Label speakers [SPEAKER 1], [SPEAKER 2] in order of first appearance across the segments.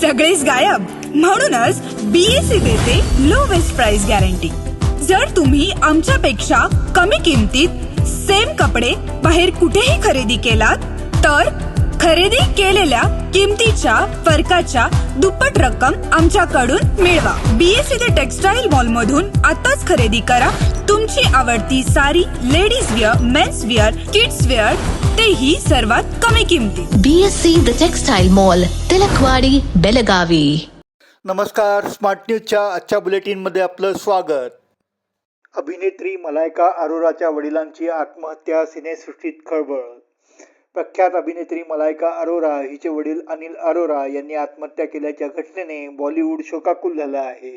[SPEAKER 1] सगळेच गायब. म्हणूनच बीएससी देते लो वेस्ट प्राइस गॅरंटी जर तुम्ही आमच्यापेक्षा कमी किमतीत सेम कपडे बाहेर कुठेही खरेदी केलात तर खरेदी केलेल्या किमतीच्या फरकाच्या दुप्पट रक्कम आमच्याकडून मिळवा. बीएससी द टेक्सटाईल मॉल मधून आताच खरेदी करा. तुमची आवडती sari ladies wear men's wear kids wear तेही सर्वात कमी किमतीत
[SPEAKER 2] BSc The Textile Mall, Tilakwadi Belagavi
[SPEAKER 3] नमस्कार स्मार्ट न्यूजच्या आजच्या बुलेटिनमध्ये आपलं स्वागत. अभिनेत्री मलायका अरोराच्या वडिलांची आत्महत्या सिनेसृष्टीत खळबळ. प्रख्यात अभिनेत्री मलायका अरोरा हिचे वडील अनिल अरोरा यांनी आत्महत्या केल्याच्या घटनेने बॉलिवूड शोकाकुल झाला आहे.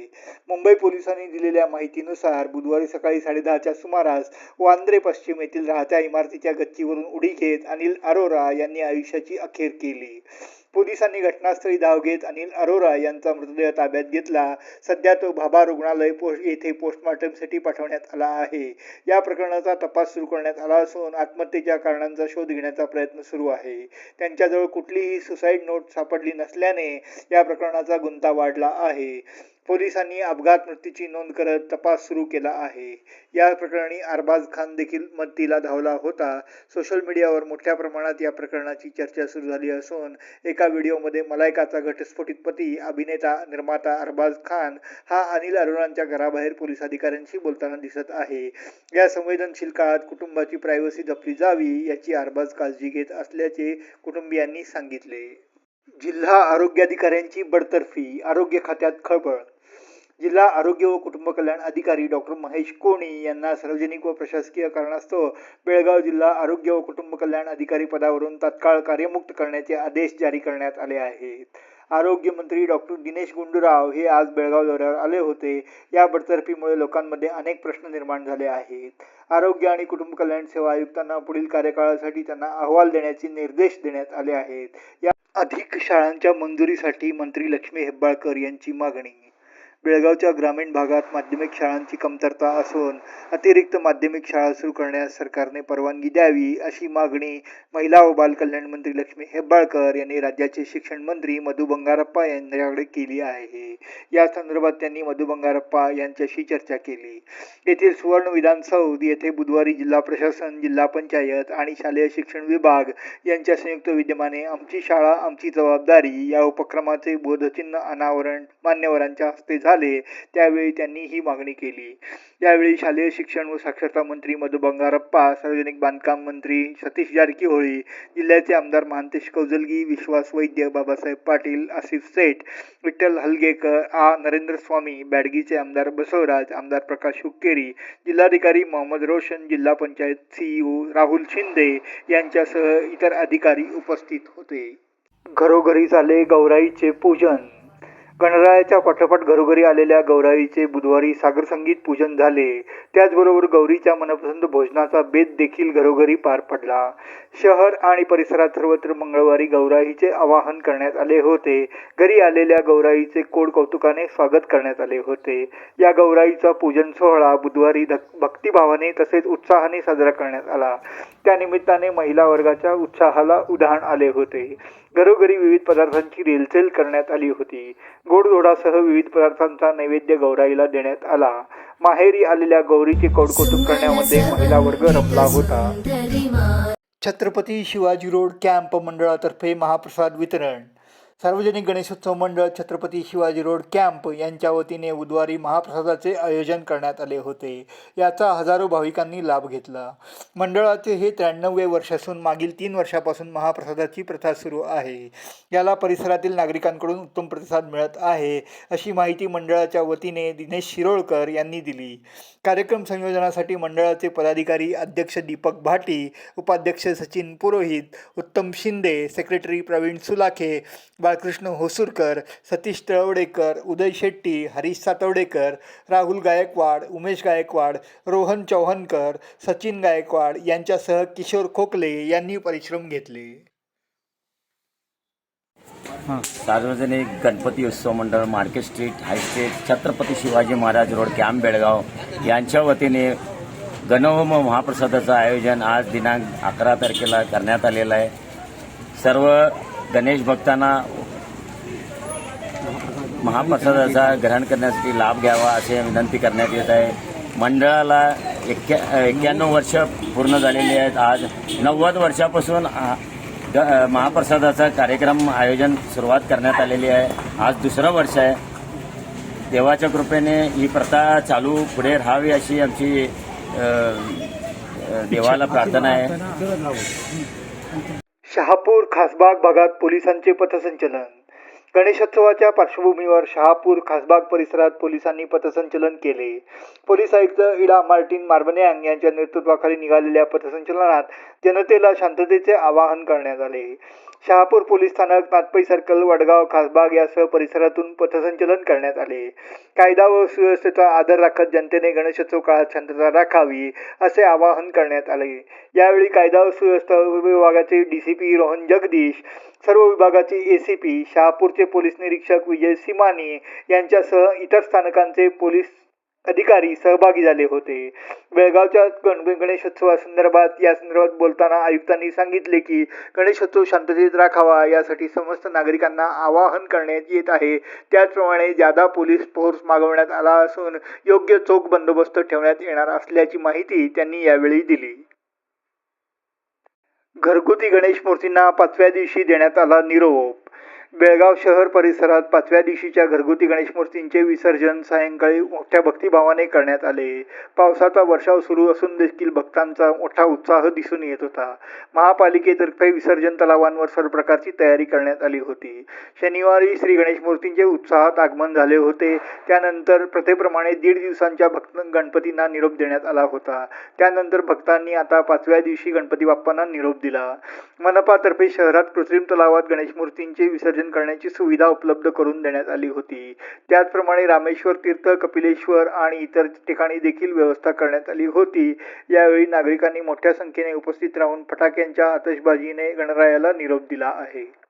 [SPEAKER 3] मुंबई पोलिसांनी दिलेल्या माहितीनुसार बुधवारी सकाळी साडेदहाच्या सुमारास वांद्रे पश्चिम येथील राहत्या इमारतीच्या गच्चीवरून उडी घेत अनिल अरोरा यांनी आयुष्याची अखेर केली. पोलिसांनी घटनास्थळी धाव घेत अनिल अरोरा यांचा मृतदेह ताब्यात घेतला. सध्या तो भाभा रुग्णालय पोस्ट येथे पोस्टमॉर्टमसाठी पाठवण्यात आला आहे. या प्रकरणाचा तपास सुरू करण्यात आला असून आत्महत्येच्या कारणांचा शोध घेण्याचा प्रयत्न सुरू आहे. त्यांच्याजवळ कुठलीही सुसाईड नोट सापडली नसल्याने या प्रकरणाचा गुंता वाढला आहे. पोलिसांनी अपघात मृत्यूची नोंद करत तपास सुरू केला आहे. या प्रकरणी अरबाज खान देखील मदतीला धावला होता. सोशल मीडियावर मोठ्या प्रमाणात या प्रकरणाची चर्चा सुरू झाली असून एका व्हिडिओमध्ये मलायकाचा घटस्फोटित पती अभिनेता निर्माता अरबाज खान हा अनिल अरोरांच्या घराबाहेर पोलीस अधिकाऱ्यांशी बोलताना दिसत आहे. या संवेदनशील काळात कुटुंबाची प्रायव्हसी जपली जावी याची अरबाज काळजी घेत असल्याचे कुटुंबियांनी सांगितले. जिल्हा आरोग्याधिकाऱ्यांची बडतर्फी आरोग्य खात्यात खळबळ जिल्हा आरोग्य व कुटुंब कल्याण अधिकारी डॉक्टर महेश कोणी यांना सार्वजनिक व प्रशासकीय कारणास्तव बेळगाव जिल्हा आरोग्य व कुटुंब कल्याण अधिकारी पदावरून तत्काळ कार्यमुक्त करण्याचे आदेश जारी करण्यात आले आहेत. आरोग्यमंत्री डॉक्टर दिनेश गुंडूराव हे आज बेळगाव दौऱ्यावर आले होते. या बडतर्फीमुळे लोकांमध्ये अनेक प्रश्न निर्माण झाले आहेत. आरोग्य आणि कुटुंब कल्याण सेवा आयुक्तांना पुढील कार्यकाळासाठी त्यांना अहवाल देण्याचे निर्देश देण्यात आले आहेत. या अधिक शाळांच्या मंजुरीसाठी मंत्री लक्ष्मी हेब्बाळकर यांची मागणी बेळगावच्या ग्रामीण भागात माध्यमिक शाळांची कमतरता असून अतिरिक्त माध्यमिक शाळा सुरू करण्यास सरकारने परवानगी द्यावी अशी मागणी महिला व बालकल्याण मंत्री लक्ष्मी हेब्बाळकर यांनी राज्याचे शिक्षण मंत्री मधु बंगारप्पा यांच्याकडे केली आहे. या संदर्भात त्यांनी मधु बंगारप्पा यांच्याशी चर्चा केली. येथील सुवर्ण विधान सौध येथे बुधवारी जिल्हा प्रशासन जिल्हा पंचायत आणि शालेय शिक्षण विभाग यांच्या संयुक्त विद्यमाने आमची शाळा आमची जबाबदारी या उपक्रमाचे बोधचिन्ह अनावरण मान्यवरांच्या हस्ते झाले. त्यावेळी त्यांनी ही मागणी केली. यावेळी शालेय शिक्षण व साक्षरता मंत्री मधु बंगारप्पा सार्वजनिक बांधकाम मंत्री सतीश जारकीहोळी जिल्ह्याचे आमदार महांतेश कौजलगी विश्वास वैद्य बाबासाहेब पाटील आसिफ सेठ विठ्ठल हलगेकर आ. नरेंद्र स्वामी बॅडगीचे आमदार बसवराज आमदार प्रकाश हुक्केरी जिल्हाधिकारी मोहम्मद रोशन जिल्हा पंचायत सीईओ राहुल शिंदे यांच्यासह इतर अधिकारी उपस्थित होते. घरोघरी झाले गौराईचे पूजन गणरायाच्या पाठोपाठ घरोघरी आलेल्या गौराईचे बुधवारी सागर संगीत पूजन झाले. त्याचबरोबर गौरीच्या मनपसंत भोजनाचा बेत देखील घरोघरी पार पडला. शहर आणि परिसरात सर्वत्र मंगळवारी गौराईचे आवाहन करण्यात आले होते. घरी आलेल्या गौराईचे कोड कौतुकाने स्वागत करण्यात आले होते. या गौराईचा पूजन सोहळा बुधवारी धक- भक्तिभावाने तसेच उत्साहाने साजरा करण्यात आला. त्यानिमित्ताने महिला वर्गाच्या उत्साहाला उधाण आले होते. घरोघरी विविध पदार्थांची रेलचेल करण्यात आली होती. गोडधोडासह विविध पदार्थांचा नैवेद्य गौराईला देण्यात आला. माहेरी आलेल्या गौरीचे कौडकौतुक करण्यामध्ये महिला वर्ग रमला होता. छत्रपती शिवाजी रोड कॅम्प मंडळातर्फे महाप्रसाद वितरण. सार्वजनिक गणेशोत्सव मंडळ छत्रपती शिवाजी रोड कॅम्प यांच्या वतीने बुधवारी महाप्रसादाचे आयोजन करण्यात आले होते. याचा हजारो भाविकांनी लाभ घेतला. मंडळाचे हे त्र्याण्णवे वर्ष असून मागील तीन वर्षापासून महाप्रसादाची प्रथा सुरू आहे. याला परिसरातील नागरिकांकडून उत्तम प्रतिसाद मिळत आहे अशी माहिती मंडळाच्या वतीने दिनेश शिरोळकर यांनी दिली. कार्यक्रम संयोजनासाठी मंडळाचे पदाधिकारी अध्यक्ष दीपक भाटी उपाध्यक्ष सचिन पुरोहित उत्तम शिंदे सेक्रेटरी प्रवीण सुलाखे बाळकृष्ण होसूरकर सतीश तळवडेकर उदय शेट्टी हरीश सातवडेकर राहुल गायकवाड उमेश गायकवाड रोहन चौहनकर सचिन गायकवाड यांच्यासह किशोर खोकले यांनी परिश्रम घेतले.
[SPEAKER 4] सार्वजनिक गणपती उत्सव मंडळ market street high street Chhatrapati Shivaji Maharaj road camp Belgaum यांच्या वतीने गणहोम महाप्रसादाचं आयोजन आज दिनांक अकरा तारखेला करण्यात आलेलं आहे. सर्व गणेश भक्तांना महाप्रसादाचा ग्रहण करण्यासाठी लाभ घ्यावा असे विनंती करण्यात येत आहे. मंडळाला एक्क्या एक्क्याण्णव वर्ष पूर्ण झालेली आहेत. आज नव्वद वर्षापासून महाप्रसादाचा कार्यक्रम आयोजन सुरुवात करण्यात आलेली आहे. आज दुसरं वर्ष आहे. देवाच्या कृपेने ही प्रथा चालू पुढे राहावी अशी आमची देवाला प्रार्थना आहे.
[SPEAKER 3] शहापूर खासबाग भागात पोलिसांचे पथसंचलन. गणेशोत्सवाच्या पार्श्वभूमीवर शहापूर खासबाग परिसरात पोलिसांनी पथसंचलन केले. पोलीस आयुक्त इडा मार्टिन मार्बन्यांग यांच्या नेतृत्वाखाली निघालेल्या पथसंचलनात जनतेला शांततेचे आवाहन करण्यात आले. शहापूर पोलीस स्थानक नातपई सर्कल वडगाव खासबाग यासह परिसरातून पथसंचलन करण्यात आले. कायदा व सुव्यवस्थेचा आदर राखत जनतेने गणेशोत्सव काळात शांतता राखावी असे आवाहन करण्यात आले. यावेळी कायदा व सुव्यवस्था विभागाचे डीसीपी रोहन जगदीश सर्व विभागाचे ए सी पी शहापूरचे पोलीस निरीक्षक विजय सिमानी यांच्यासह इतर स्थानकांचे पोलीस अधिकारी सहभागी झाले होते. बेळगावच्या गणेशोत्सवासंदर्भात या संदर्भात बोलताना आयुक्तांनी सांगितले की गणेशोत्सव शांततेत राखावा यासाठी समस्त नागरिकांना आवाहन करण्यात येत आहे. त्याचप्रमाणे जादा पोलीस फोर्स मागवण्यात आला असून योग्य चोख बंदोबस्त ठेवण्यात येणार असल्याची माहिती त्यांनी यावेळी दिली. घरगुती गणेश मूर्तींना पाचव्या दिवशी देण्यात आला निरोप. बेळगाव शहर परिसरात पाचव्या दिवशीच्या घरगुती गणेश मूर्तींचे विसर्जन सायंकाळी मोठ्या भक्तिभावाने करण्यात आले. पावसाचा वर्षाव सुरू असून देखील भक्तांचा मोठा उत्साह दिसून येत होता. महापालिकेतर्फे विसर्जन तलावांवर सर्व प्रकारची तयारी करण्यात आली होती. शनिवारी श्री गणेश मूर्तींचे उत्साहात आगमन झाले होते. त्यानंतर प्रथेप्रमाणे दीड दिवसांच्या भक्त गणपतींना निरोप देण्यात आला होता. त्यानंतर भक्तांनी आता पाचव्या दिवशी गणपती बाप्पांना निरोप दिला. मनपातर्फे शहरात कृत्रिम तलावात गणेश मूर्तींचे विसर्जन करण्याची सुविधा उपलब्ध करून देण्यात आली होती. त्याचप्रमाणे रामेश्वर तीर्थ कपिलेश्वर आणि इतर ठिकाणी देखील व्यवस्था करण्यात आली होती. यावेळी नागरिकांनी मोठ्या संख्येने उपस्थित राहून फटाक्यांच्या आतषबाजीने गणरायाला निरोप दिला आहे.